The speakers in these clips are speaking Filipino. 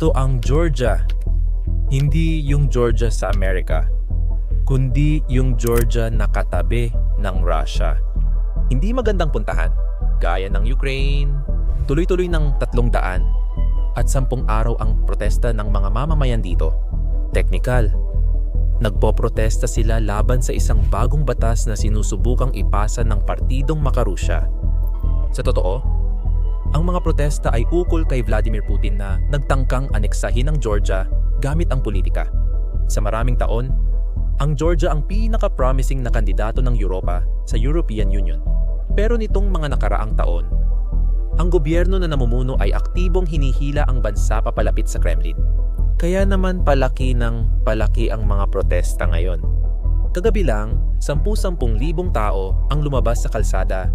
Ito ang Georgia. Hindi yung Georgia sa Amerika, kundi yung Georgia na katabi ng Russia. Hindi magandang puntahan, gaya ng Ukraine, tuloy-tuloy ng tatlong daan at sampung araw ang protesta ng mga mamamayan dito. Technical, nagpoprotesta sila laban sa isang bagong batas na sinusubukang ipasa ng partidong makarusya. Sa totoo, ang mga protesta ay ukol kay Vladimir Putin na nagtangkang aneksahin ang Georgia gamit ang politika. Sa maraming taon, ang Georgia ang pinaka-promising na kandidato ng Europa sa European Union. Pero nitong mga nakaraang taon, ang gobyerno na namumuno ay aktibong hinihila ang bansa papalapit sa Kremlin. Kaya naman palaki ng palaki ang mga protesta ngayon. Kagabi lang, 10-10 libong tao ang lumabas sa kalsada.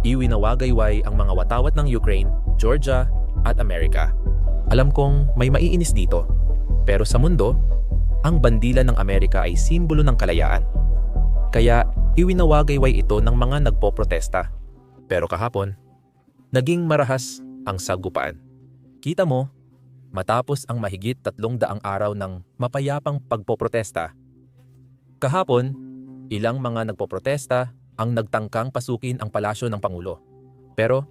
Iwinawagayway ang mga watawat ng Ukraine, Georgia, at Amerika. Alam kong may maiinis dito. Pero sa mundo, ang bandila ng Amerika ay simbolo ng kalayaan. Kaya iwinawagayway ito ng mga nagpoprotesta. Pero kahapon, naging marahas ang sagupaan. Kita mo, matapos ang mahigit tatlong daang araw ng mapayapang pagpoprotesta, kahapon, ilang mga nagpoprotesta ang nagtangkang pasukin ang palasyo ng Pangulo. Pero,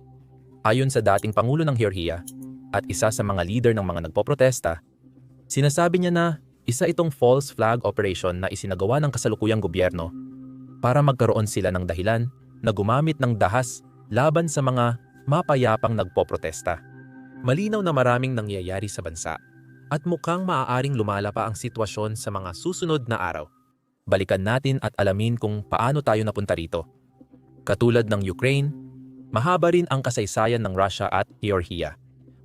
ayon sa dating Pangulo ng Georgia at isa sa mga leader ng mga nagpoprotesta, sinasabi niya na isa itong false flag operation na isinagawa ng kasalukuyang gobyerno para magkaroon sila ng dahilan na gumamit ng dahas laban sa mga mapayapang nagpoprotesta. Malinaw na maraming nangyayari sa bansa at mukhang maaaring lumala pa ang sitwasyon sa mga susunod na araw. Balikan natin at alamin kung paano tayo napunta rito. Katulad ng Ukraine, mahaba rin ang kasaysayan ng Russia at Georgia.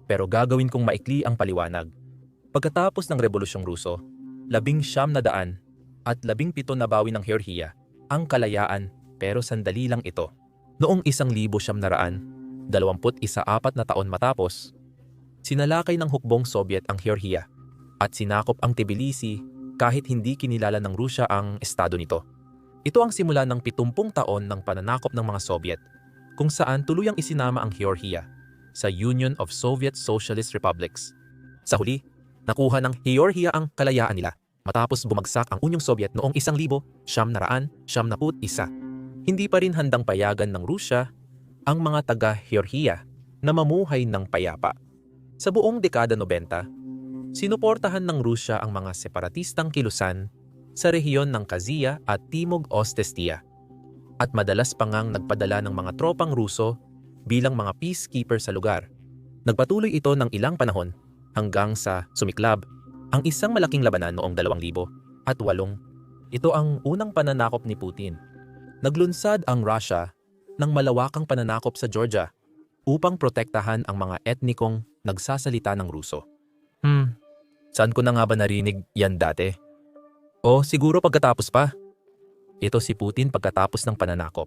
Pero gagawin kong maikli ang paliwanag. Pagkatapos ng Rebolusyong Ruso, labing siyam na daan at labing pito na bawi ng Georgia ang kalayaan pero sandali lang ito. Noong isang libo siyam na raan, dalawamput isa apat na taon matapos, sinalakay ng hukbong Soviet ang Georgia at sinakop ang Tbilisi kahit hindi kinilala ng Rusya ang estado nito. Ito ang simula ng 70 taon ng pananakop ng mga Soviet kung saan tuluyang isinama ang Georgia sa Union of Soviet Socialist Republics. Sa huli, nakuha ng Georgia ang kalayaan nila matapos bumagsak ang Unyong Soviet noong 1971. Hindi pa rin handang payagan ng Rusya ang mga taga-Georgia na mamuhay ng payapa. Sa buong dekada 90, sinuportahan ng Rusya ang mga separatistang kilusan sa rehiyon ng Kazia at Timog Ossetia at madalas pa ngang nagpadala ng mga tropang Ruso bilang mga peacekeeper sa lugar. Nagpatuloy ito ng ilang panahon hanggang sa sumiklab ang isang malaking labanan noong 2000 at 8. Ito ang unang pananakop ni Putin. Naglunsad ang Russia ng malawakang pananakop sa Georgia upang protektahan ang mga etnikong nagsasalita ng Ruso. Hmm, saan ko na nga ba narinig yan dati? O siguro pagkatapos pa. Ito si Putin pagkatapos ng pananakop.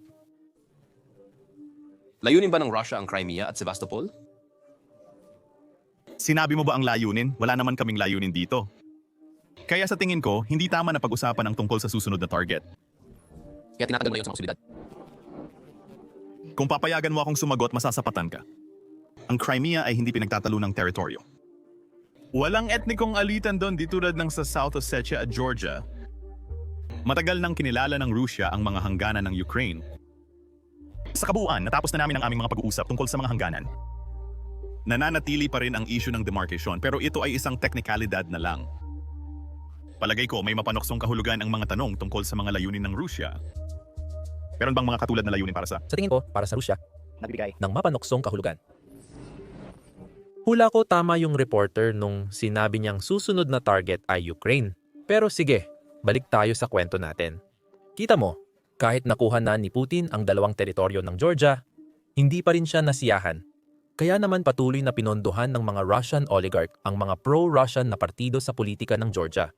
Layunin ba ng Russia ang Crimea at Sevastopol? Sinabi mo ba ang layunin? Wala naman kaming layunin dito. Kaya sa tingin ko, hindi tama na pag-usapan ang tungkol sa susunod na target. Kaya tinatanggal mo yun sa mga osilidad. Kung papayagan mo akong sumagot, masasapatan ka. Ang Crimea ay hindi pinagtatalo ng teritoryo. Walang etnikong alitan doon di tulad ng sa South Ossetia at Georgia. Matagal nang kinilala ng Rusya ang mga hangganan ng Ukraine. Sa kabuuan, natapos na namin ang aming mga pag-uusap tungkol sa mga hangganan. Nananatili pa rin ang issue ng demarcation pero ito ay isang teknikalidad na lang. Palagay ko may mapanoksong kahulugan ang mga tanong tungkol sa mga layunin ng Rusya. Meron bang mga katulad na layunin para sa Sa tingin ko, para sa Rusya, nagbigay. ng mapanoksong kahulugan. Hula ko tama yung reporter nung sinabi niyang susunod na target ay Ukraine. Pero sige, balik tayo sa kwento natin. Kita mo, kahit nakuha na ni Putin ang dalawang teritoryo ng Georgia, hindi pa rin siya nasiyahan. Kaya naman patuloy na pinondohan ng mga Russian oligarch ang mga pro-Russian na partido sa politika ng Georgia.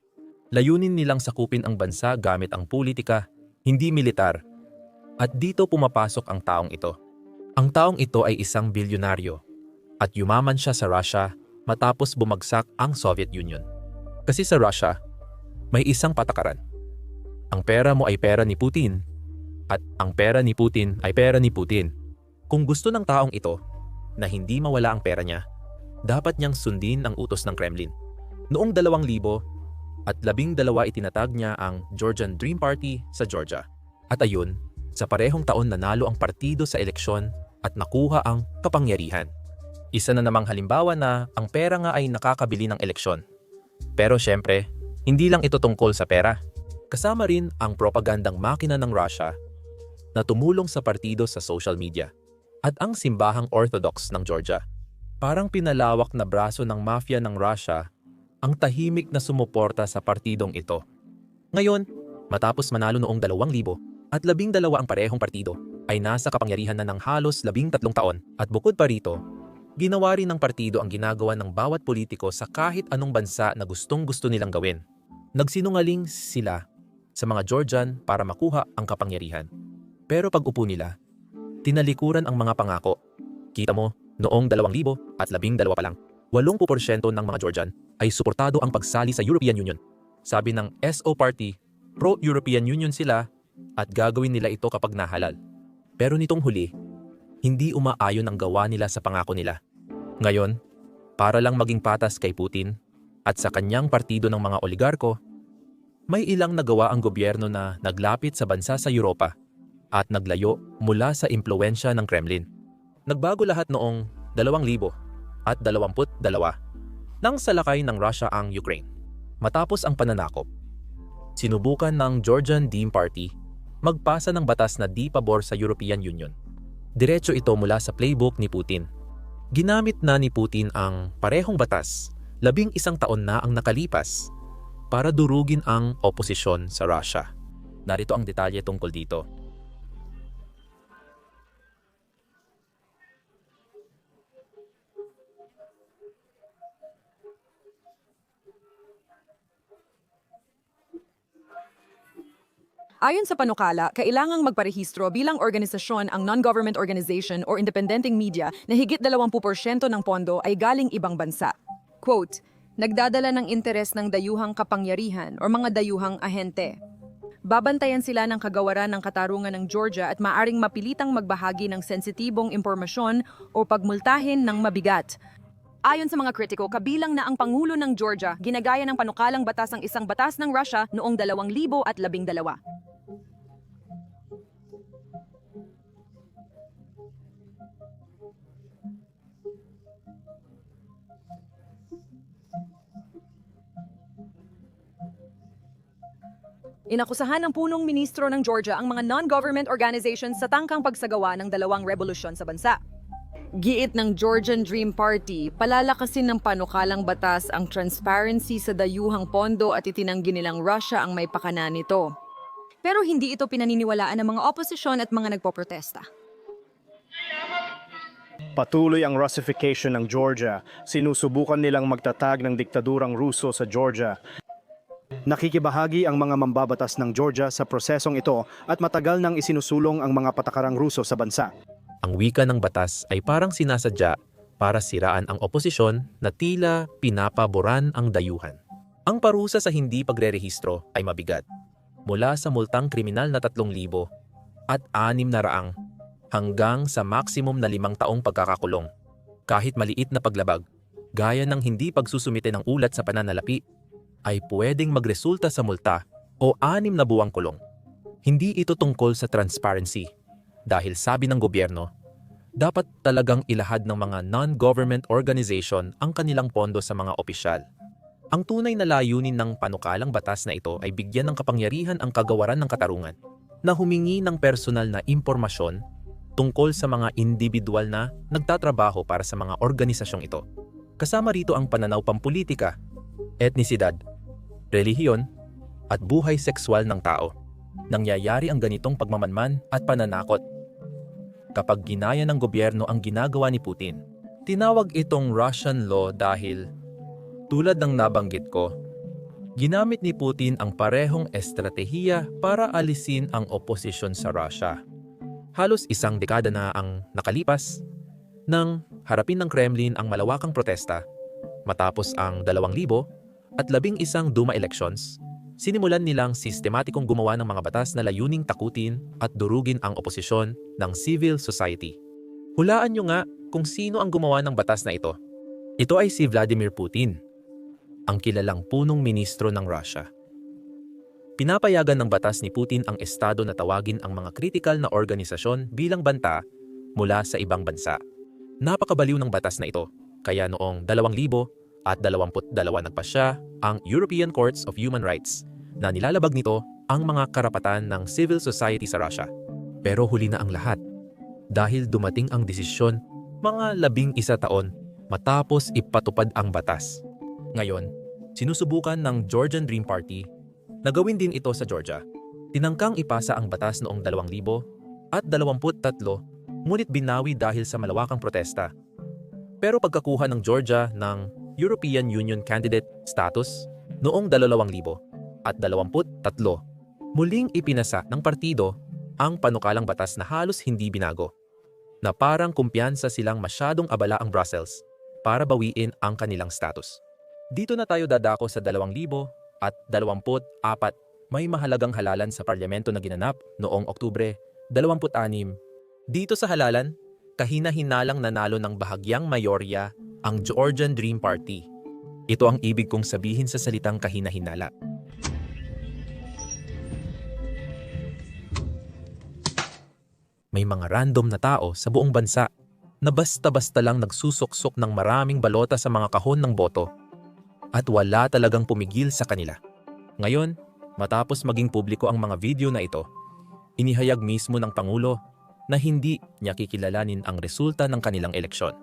Layunin nilang sakupin ang bansa gamit ang politika, hindi militar. At dito pumapasok ang taong ito. Ang taong ito ay isang bilyonaryo at yumaman siya sa Russia matapos bumagsak ang Soviet Union. Kasi sa Russia, may isang patakaran. Ang pera mo ay pera ni Putin at ang pera ni Putin ay pera ni Putin. Kung gusto ng taong ito na hindi mawala ang pera niya, dapat niyang sundin ang utos ng Kremlin. Noong 2000 at labing dalawa itinatag niya ang Georgian Dream Party sa Georgia. At ayun, sa parehong taon nanalo ang partido sa eleksyon at nakuha ang kapangyarihan. Isa na namang halimbawa na ang pera nga ay nakakabili ng eleksyon. Pero syempre, hindi lang ito tungkol sa pera. Kasama rin ang propagandang makina ng Russia na tumulong sa partido sa social media at ang simbahang Orthodox ng Georgia. Parang pinalawak na braso ng mafia ng Russia ang tahimik na sumuporta sa partidong ito. Ngayon, matapos manalo noong 2000 at labing dalawa ang parehong partido, ay nasa kapangyarihan na ng halos labing tatlong taon at bukod pa rito, ginawa rin ng partido ang ginagawa ng bawat politiko sa kahit anong bansa na gustong gusto nilang gawin. Nagsinungaling sila sa mga Georgian para makuha ang kapangyarihan. Pero pag upo nila, tinalikuran ang mga pangako. Kita mo, noong 2000 at labing dalawa pa lang, 80% ng mga Georgian ay suportado ang pagsali sa European Union. Sabi ng SO Party, pro-European Union sila at gagawin nila ito kapag nahalal. Pero nitong huli, hindi umaayon ang gawa nila sa pangako nila. Ngayon, para lang maging patas kay Putin at sa kanyang partido ng mga oligarko, may ilang nagawa ang gobyerno na naglapit sa bansa sa Europa at naglayo mula sa impluensya ng Kremlin. Nagbago lahat noong 2000 at 22 nang salakay ng Russia ang Ukraine. Matapos ang pananakop, sinubukan ng Georgian Dean Party magpasa ng batas na di pabor sa European Union. Diretso ito mula sa playbook ni Putin. Ginamit na ni Putin ang parehong batas labing isang taon na ang nakalipas para durugin ang oposisyon sa Russia. Narito ang detalye tungkol dito. Ayon sa panukala, kailangang magparehistro bilang organisasyon ang non-government organization or independenteng media na higit 20% ng pondo ay galing ibang bansa. Quote, nagdadala ng interes ng dayuhang kapangyarihan o mga dayuhang ahente. Babantayan sila ng kagawaran ng katarungan ng Georgia at maaring mapilitang magbahagi ng sensitibong impormasyon o pagmultahin ng mabigat. Ayon sa mga kritiko, kabilang na ang Pangulo ng Georgia, ginagaya ng panukalang batas ang isang batas ng Russia noong 2012. Inakusahan ng punong ministro ng Georgia ang mga non-government organizations sa tangkang pagsagawa ng dalawang revolusyon sa bansa. Giit ng Georgian Dream Party, palalakasin ng panukalang batas ang transparency sa dayuhang pondo at itinanggi nilang Russia ang may pakana nito. Pero hindi ito pinaniniwalaan ng mga oposisyon at mga nagpoprotesta. Patuloy ang Russification ng Georgia. Sinusubukan nilang magtatag ng diktadurang Ruso sa Georgia. Nakikibahagi ang mga mambabatas ng Georgia sa prosesong ito at matagal nang isinusulong ang mga patakarang Ruso sa bansa. Ang wika ng batas ay parang sinasadya para siraan ang oposisyon na tila pinapaboran ang dayuhan. Ang parusa sa hindi pagrerehistro ay mabigat. Mula sa multang kriminal na 3,000 at 6 na raang hanggang sa maximum na limang taong pagkakakulong. Kahit maliit na paglabag, gaya ng hindi pagsusumite ng ulat sa pananalapi, ay pwedeng magresulta sa multa o anim na buwang kulong. Hindi ito tungkol sa transparency dahil sabi ng gobyerno, dapat talagang ilahad ng mga non-government organization ang kanilang pondo sa mga opisyal. Ang tunay na layunin ng panukalang batas na ito ay bigyan ng kapangyarihan ang kagawaran ng katarungan na humingi ng personal na impormasyon tungkol sa mga individual na nagtatrabaho para sa mga organisasyong ito. Kasama rito ang pananaw pampolitika, etnisidad, relihiyon, at buhay sexual ng tao. Nangyayari ang ganitong pagmamanman at pananakot kapag ginaya ng gobyerno ang ginagawa ni Putin. Tinawag itong Russian law dahil, tulad ng nabanggit ko, ginamit ni Putin ang parehong estratehiya para alisin ang oposisyon sa Russia. Halos isang dekada na ang nakalipas nang harapin ng Kremlin ang malawakang protesta matapos ang 2000 at labing isang Duma elections, sinimulan nilang sistematikong gumawa ng mga batas na layuning takutin at durugin ang oposisyon ng civil society. Hulaan nyo nga kung sino ang gumawa ng batas na ito. Ito ay si Vladimir Putin, ang kilalang punong ministro ng Russia. Pinapayagan ng batas ni Putin ang estado na tawagin ang mga kritikal na organisasyon bilang banta mula sa ibang bansa. Napakabaliw ng batas na ito, kaya noong 2000 at 22 nagpasya ang European Courts of Human Rights na nilalabag nito ang mga karapatan ng civil society sa Russia. Pero huli na ang lahat dahil dumating ang desisyon mga labing isa taon matapos ipatupad ang batas. Ngayon, sinusubukan ng Georgian Dream Party na gawin din ito sa Georgia. Tinangkang ipasa ang batas noong 2000 at 23 ngunit binawi dahil sa malawakang protesta. Pero pagkakuha ng Georgia ng European Union candidate status noong 2000 at 23, muling ipinasa ng partido ang panukalang batas na halos hindi binago na parang kumpiyansa silang masyadong abala ang Brussels para bawiin ang kanilang status. Dito na tayo dadako sa 2000 at 24 may mahalagang halalan sa parlamento na ginanap noong Oktubre 26. Dito sa halalan, kahina-hinalang nanalo ng bahagyang mayorya ang Georgian Dream Party. Ito ang ibig kong sabihin sa salitang kahina-hinala. May mga random na tao sa buong bansa na basta-basta lang nagsusuksok ng maraming balota sa mga kahon ng boto at wala talagang pumigil sa kanila. Ngayon, matapos maging publiko ang mga video na ito, inihayag mismo ng Pangulo na hindi niya kikilalanin ang resulta ng kanilang eleksyon.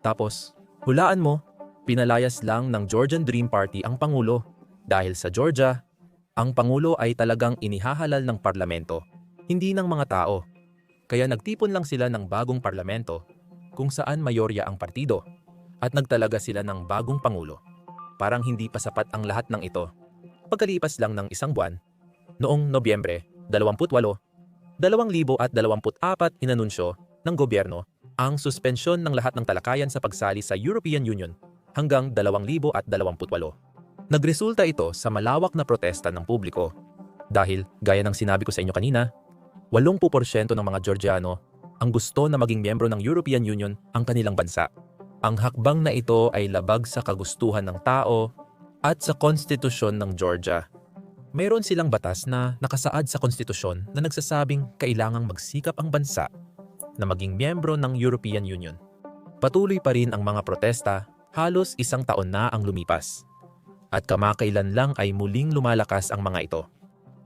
Tapos, hulaan mo, pinalayas lang ng Georgian Dream Party ang Pangulo dahil sa Georgia, ang Pangulo ay talagang inihahalal ng parlamento, hindi ng mga tao. Kaya nagtipon lang sila ng bagong parlamento kung saan mayorya ang partido at nagtalaga sila ng bagong Pangulo. Parang hindi pa sapat ang lahat ng ito. Pagkalipas lang ng isang buwan, noong Nobyembre 28, 2024 inanunsyo ng gobyerno ang suspensyon ng lahat ng talakayan sa pagsali sa European Union hanggang 2028. Nagresulta ito sa malawak na protesta ng publiko dahil gaya ng sinabi ko sa inyo kanina, 80% ng mga Georgiano ang gusto na maging miyembro ng European Union ang kanilang bansa. Ang hakbang na ito ay labag sa kagustuhan ng tao at sa konstitusyon ng Georgia. Mayroon silang batas na nakasaad sa konstitusyon na nagsasabing kailangang magsikap ang bansa na maging miyembro ng European Union. Patuloy pa rin ang mga protesta halos isang taon na ang lumipas. At kamakailan lang ay muling lumalakas ang mga ito.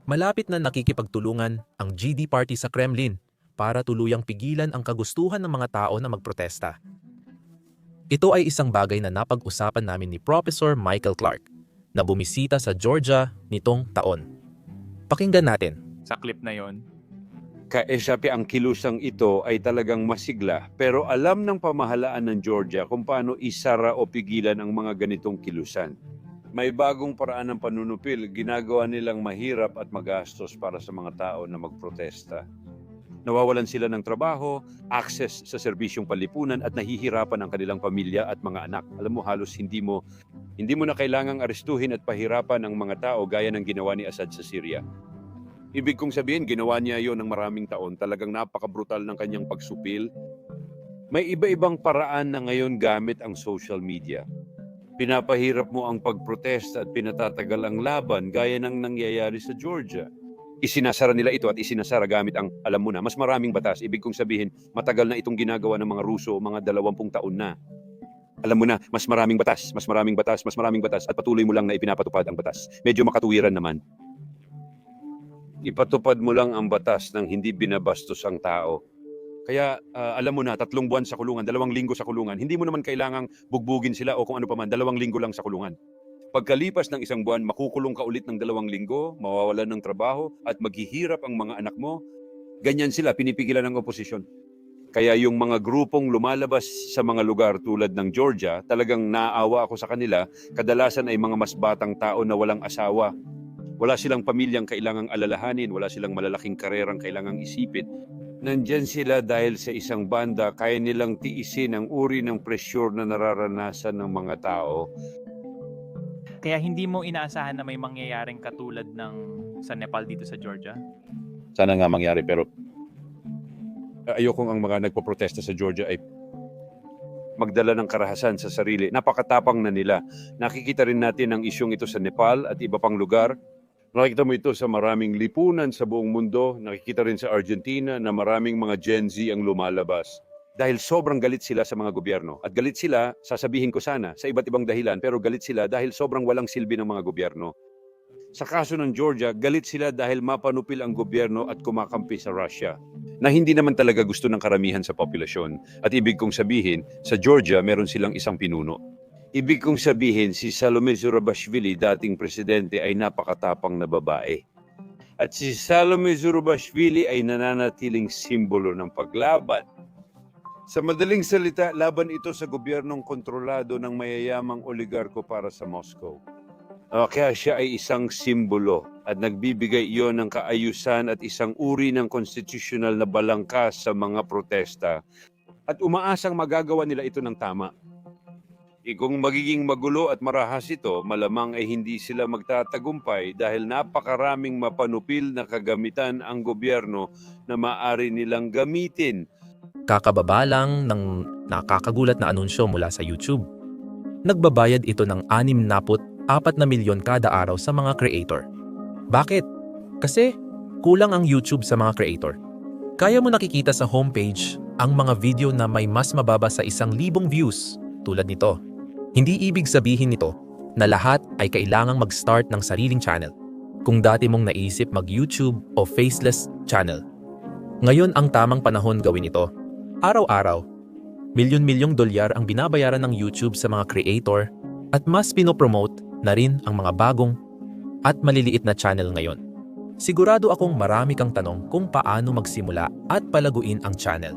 Malapit na nakikipagtulungan ang GD Party sa Kremlin para tuluyang pigilan ang kagustuhan ng mga tao na magprotesta. Ito ay isang bagay na napag-usapan namin ni Professor Michael Clark na bumisita sa Georgia nitong taon. Pakinggan natin. sa clip na yon. Kaesapi ang kilusang ito ay talagang masigla pero alam ng pamahalaan ng Georgia kung paano isara o pigilan ang mga ganitong kilusan. May bagong paraan ng panunupil, ginagawa nilang mahirap at magastos para sa mga tao na magprotesta. Nawawalan sila ng trabaho, access sa serbisyong palipunan at nahihirapan ang kanilang pamilya at mga anak. Alam mo halos hindi mo hindi mo na kailangang arestuhin at pahirapan ang mga tao gaya ng ginawa ni Assad sa Syria. Ibig kong sabihin, ginawa niya yon ng maraming taon. Talagang napaka-brutal ng kanyang pagsupil. May iba-ibang paraan na ngayon gamit ang social media. Pinapahirap mo ang pagprotesta at pinatatagal ang laban gaya ng nangyayari sa Georgia. Isinasara nila ito at isinasara gamit ang, alam mo na, mas maraming batas. Ibig kong sabihin, matagal na itong ginagawa ng mga Ruso, mga dalawampung taon na. Alam mo na, mas maraming batas, mas maraming batas, mas maraming batas, at patuloy mo lang na ipinapatupad ang batas. Medyo makatuwiran naman ipatupad mo lang ang batas ng hindi binabastos ang tao. Kaya ah, alam mo na, tatlong buwan sa kulungan, dalawang linggo sa kulungan, hindi mo naman kailangang bugbugin sila o kung ano pa man, dalawang linggo lang sa kulungan. Pagkalipas ng isang buwan, makukulong ka ulit ng dalawang linggo, mawawalan ng trabaho, at maghihirap ang mga anak mo. Ganyan sila, pinipigilan ng oposisyon. Kaya yung mga grupong lumalabas sa mga lugar tulad ng Georgia, talagang naaawa ako sa kanila, kadalasan ay mga mas batang tao na walang asawa, wala silang pamilyang kailangang alalahanin, wala silang malalaking karerang kailangang isipin. Nandyan sila dahil sa isang banda, kaya nilang tiisin ang uri ng pressure na nararanasan ng mga tao. Kaya hindi mo inaasahan na may mangyayaring katulad ng sa Nepal dito sa Georgia? Sana nga mangyari pero ayokong ang mga nagpo-protesta sa Georgia ay magdala ng karahasan sa sarili. Napakatapang na nila. Nakikita rin natin ang isyong ito sa Nepal at iba pang lugar. Nakikita mo ito sa maraming lipunan sa buong mundo. Nakikita rin sa Argentina na maraming mga Gen Z ang lumalabas. Dahil sobrang galit sila sa mga gobyerno. At galit sila, sasabihin ko sana, sa iba't ibang dahilan, pero galit sila dahil sobrang walang silbi ng mga gobyerno. Sa kaso ng Georgia, galit sila dahil mapanupil ang gobyerno at kumakampi sa Russia na hindi naman talaga gusto ng karamihan sa populasyon. At ibig kong sabihin, sa Georgia meron silang isang pinuno. Ibig kong sabihin, si Salome Zurabashvili, dating presidente, ay napakatapang na babae. At si Salome Zurabashvili ay nananatiling simbolo ng paglaban. Sa madaling salita, laban ito sa gobyernong kontrolado ng mayayamang oligarko para sa Moscow. Ah, kaya siya ay isang simbolo at nagbibigay iyon ng kaayusan at isang uri ng constitutional na balangkas sa mga protesta at umaasang magagawa nila ito ng tama. E kung magiging magulo at marahas ito, malamang ay hindi sila magtatagumpay dahil napakaraming mapanupil na kagamitan ang gobyerno na maaari nilang gamitin Kakababa lang ng nakakagulat na anunsyo mula sa YouTube. Nagbabayad ito ng 64 na milyon kada araw sa mga creator. Bakit? Kasi kulang ang YouTube sa mga creator. Kaya mo nakikita sa homepage ang mga video na may mas mababa sa isang libong views tulad nito. Hindi ibig sabihin nito na lahat ay kailangang mag-start ng sariling channel. Kung dati mong naisip mag-YouTube o faceless channel, ngayon ang tamang panahon gawin ito. Araw-araw, milyon-milyong dolyar ang binabayaran ng YouTube sa mga creator at mas pinopromote na rin ang mga bagong at maliliit na channel ngayon. Sigurado akong marami kang tanong kung paano magsimula at palaguin ang channel.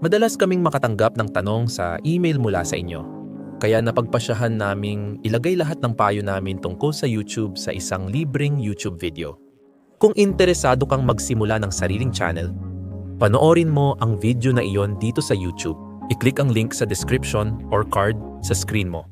Madalas kaming makatanggap ng tanong sa email mula sa inyo. Kaya napagpasyahan naming ilagay lahat ng payo namin tungkol sa YouTube sa isang libreng YouTube video. Kung interesado kang magsimula ng sariling channel, Panoorin mo ang video na iyon dito sa YouTube. I-click ang link sa description or card sa screen mo.